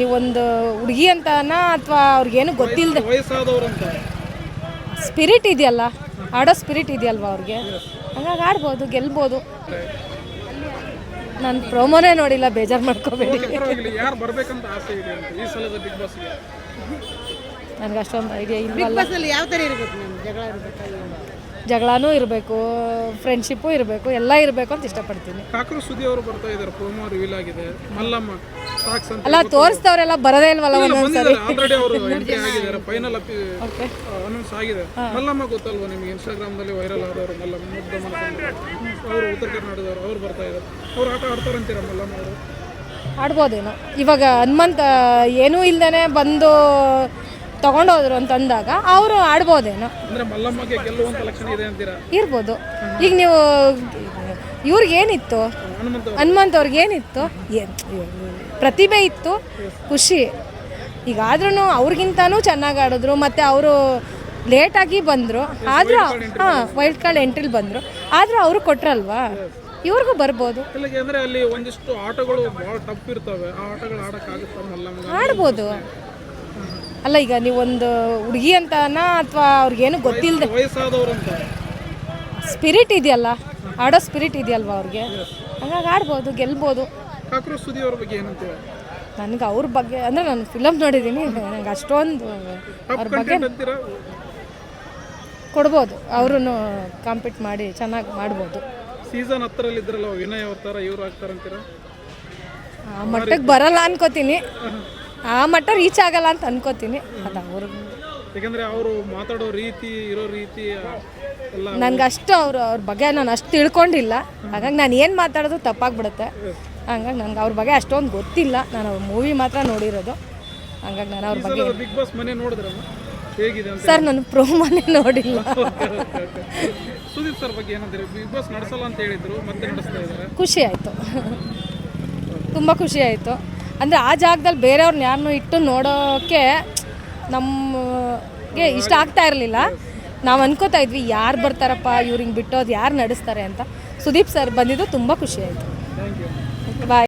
ನೀವೊಂದು ಹುಡುಗಿ ಅಂತನಾ ಅಥವಾ ಅವ್ರಿಗೇನು ಗೊತ್ತಿಲ್ಲದೆ ಸ್ಪಿರಿಟ್ ಇದೆಯಲ್ಲ ಆಡೋ ಸ್ಪಿರಿಟ್ ಇದೆಯಲ್ವಾ ಅವ್ರಿಗೆ? ಹಂಗಾಗಿ ಆಡ್ಬೋದು ಗೆಲ್ಬೋದು. ನಾನು ಪ್ರೋಮೋನೇ ನೋಡಿಲ್ಲ ಬೇಜಾರು ಮಾಡ್ಕೋಬೇಡಿ. ಪರವಾಗಿಲ್ಲ ಯಾರು ಬರ್ಬೇಕಂತ ಆಸೆ ಇದೆ ಈ ಸಲದ ಬಿಗ್ ಬಾಸ್ಗೆ ನನಗೆ ಅಷ್ಟೊಂದು ಐಡಿಯಾ ಇಲ್ವಲ್ಲ ಯಾವ ಥರ ಇರಬೇಕು ನಾನು ಜಗಳ ಜಗಳನೂ ಇರಬೇಕು ಫ್ರೆಂಡ್ಶಿಪ್ಪು ಇರಬೇಕು ಎಲ್ಲ ಇರಬೇಕು ಅಂತ ಇಷ್ಟಪಡ್ತೀನಿ. ಕಾಕರು ಸುದಿ ಅವರು ಬರ್ತಾ ಇದ್ದಾರೆ ಪ್ರೋಮೋ ರಿವೀಲ್ ಆಗಿದೆ. ಮಲ್ಲಮ್ಮ ಸಾಕ್ಸ್ ಅಂತ ಅಲ್ಲ ತೋರಿಸ್ತವ್ರೆಲ್ಲ ಬರದೇ ಇಲ್ವಲ್ಲ ಒಂದೊಂದ್ಸರಿ? ಆಲ್ರೆಡಿ ಅವರು ಎಂಟ್ರಿ ಆಗಿದ್ದಾರೆ ಫೈನಲ್ ಅಪಿ ಓಕೆ ಅನೌನ್ಸ್ ಆಗಿದೆ. ಮಲ್ಲಮ್ಮ ಗೊತ್ತಲ್ವಾ ನಿಮಗೆ? ಇನ್ಸ್ಟಾಗ್ರಾಮ್ದಲ್ಲಿ ವೈರಲ್ ಆದವರು ಮಲ್ಲಮ್ಮ ಮುಗ್ಧ ಅವರು ಉತ್ತರ ಕರ್ನಾಟಕದವರು ಅವ್ರು ಬರ್ತಾ ಇದ್ದಾರೆ. ಅವ್ರು ಆಟ ಆಡ್ತಾರಂತೀರ ಮಲ್ಲಮ್ಮ ಅವರು? ಆಡ್ಬೋದೇನೋ. ಇವಾಗ ಹನುಮಂತ ಏನೂ ಇಲ್ದೇ ಬಂದು ತಗೊಂಡೋದ್ರು ಅಂತ ಅಂದಾಗ ಅವರು ಆಡ್ಬೋದೇನೋ. ಅಂದ್ರೆ ಮಲ್ಲಮ್ಮಗೆ ಗೆಲ್ಲುವಂತ ಲಕ್ಷಣ ಇದೆ ಅಂತೀರಾ? ಇರ್ಬೋದು. ಈಗ ನೀವು ಇವ್ರಿಗೇನಿತ್ತು ಹನುಮಂತ ಅವ್ರಿಗೇನಿತ್ತು ಅವ್ರಿಗೆ ಏನಿತ್ತು? ಏನ್- ಪ್ರತಿಭೆ ಇತ್ತು ಖುಷಿ. ಈಗ ಆದ್ರೂ ಅವ್ರಿಗಿಂತನೂ ಚೆನ್ನಾಗಿ ಆಡಿದ್ರು ಮತ್ತು ಅವರು ಲೇಟಾಗಿ ಬಂದರು. ಆದರೂ ಹಾಂ ವೈಲ್ಡ್ ಕಾರ್ಡ್ ಎಂಟ್ರಿಲಿ ಬಂದರು. ಆದರೂ ಅವರು ಕೊಟ್ರಲ್ವಾ? ಇವ್ರಿಗೂ ಬರ್ಬೋದು. ಇಲ್ಲಿಗೆ ಅಂದ್ರೆ ಅಲ್ಲಿ ಒಂದಿಷ್ಟು ಆಟಗಳು ಬಹಳ ಟಫ್ ಇರ್ತವೆ. ಆ ಆಟಗಳು ಆಡಕ್ಕಾಗುತ್ತಾ ಮಲ್ಲಮ್ಮ ಆಡ್ಬೋದು. ಅಲ್ಲ ಈಗ ನೀವೊಂದು ಹುಡುಗಿ ಅಂತನಾ ಅಥವಾ ಅವ್ರಿಗೇನು ಗೊತ್ತಿಲ್ಲದೆ ಸ್ಪಿರಿಟ್ ಇದೆಯಲ್ಲ ಆಡೋ ಸ್ಪಿರಿಟ್ ಇದೆಯಲ್ವಾ ಅವ್ರಿಗೆ? ಹಂಗಾಗಿ ಆಡ್ಬೋದು ಗೆಲ್ಬೋದು. ನನಗೆ ಅವ್ರ ಬಗ್ಗೆ ಅಂದರೆ ನಾನು ಫಿಲಮ್ ನೋಡಿದ್ದೀನಿ ನನಗೆ ಅಷ್ಟೊಂದು ಅವ್ರ ಬಗ್ಗೆ ಕೊಡ್ಬೋದು ಅವ್ರೂ ಕಾಂಪೀಟ್ ಮಾಡಿ ಚೆನ್ನಾಗಿ ಮಾಡ್ಬೋದು. ಸೀಸನ್ ಹತ್ತರಲ್ಲಿ ಇದ್ರಲ್ಲ ವಿನಯ್ ಅವ್ರ ಥರ ಇವ್ರು ಆಗ್ತಾರಂತೀರ? ಆ ಮಟ್ಟಕ್ಕೆ ಬರಲ್ಲ ಅನ್ಕೋತೀನಿ. ಆ ಮಟ್ಟ ರೀಚ್ ಆಗಲ್ಲ ಅಂತ ಅನ್ಕೋತೀನಿ. ಅದು ಯಾಕಂದ್ರೆ ಅವರು ಮಾತಾಡೋ ರೀತಿ ಇರೋ ರೀತಿ ಎಲ್ಲ ನನಗೆ ಅಷ್ಟು ಅವ್ರ ಅವ್ರ ಬಗ್ಗೆ ನಾನು ಅಷ್ಟು ತಿಳ್ಕೊಂಡಿಲ್ಲ. ಹಾಗಾಗಿ ನಾನು ಏನು ಮಾತಾಡೋದು ತಪ್ಪಾಗ್ಬಿಡುತ್ತೆ. ಹಂಗಾಗಿ ನನಗೆ ಅವ್ರ ಬಗ್ಗೆ ಅಷ್ಟೊಂದು ಗೊತ್ತಿಲ್ಲ. ನಾನು ಅವ್ರ ಮೂವಿ ಮಾತ್ರ ನೋಡಿರೋದು. ಹಂಗಾಗಿ ನಾನು ಅವ್ರ ಬಗ್ಗೆ ಬಿಗ್ ಬಾಸ್ ಮನೆ ಹೇಗಿದೆ ಅಂತ? ಸರ್ ನಾನು ಪ್ರೋಮೋನೇ ನೋಡಿಲ್ಲ. ಸುದೀಪ್ ಸರ್ ಬಗ್ಗೆ ಏನಂದ್ರೆ ಬಿಗ್ ಬಾಸ್ ನಡೆಸಲ್ಲ ಅಂತ ಹೇಳಿದ್ರು ಮತ್ತೆ ನಡೆಸ್ತಾ ಇದ್ದಾರೆ ಖುಷಿ ಆಯಿತು. ತುಂಬ ಖುಷಿ ಆಯಿತು. ಅಂದರೆ ಆ ಜಾಗದಲ್ಲಿ ಬೇರೆಯವ್ರನ್ನ ಯಾರನ್ನೂ ಇಟ್ಟು ನೋಡೋಕ್ಕೆ ನಮಗೆ ಇಷ್ಟ ಆಗ್ತಾ ಇರಲಿಲ್ಲ. ನಾವು ಅನ್ಕೋತಾ ಇದ್ವಿ ಯಾರು ಬರ್ತಾರಪ್ಪ ಇವ್ರಿಗೆ ಬಿಟ್ಟೋದು ಯಾರು ನಡೆಸ್ತಾರೆ ಅಂತ. ಸುದೀಪ್ ಸರ್ ಬಂದಿದ್ದು ತುಂಬ ಖುಷಿ ಆಯಿತು. ಬಾಯ್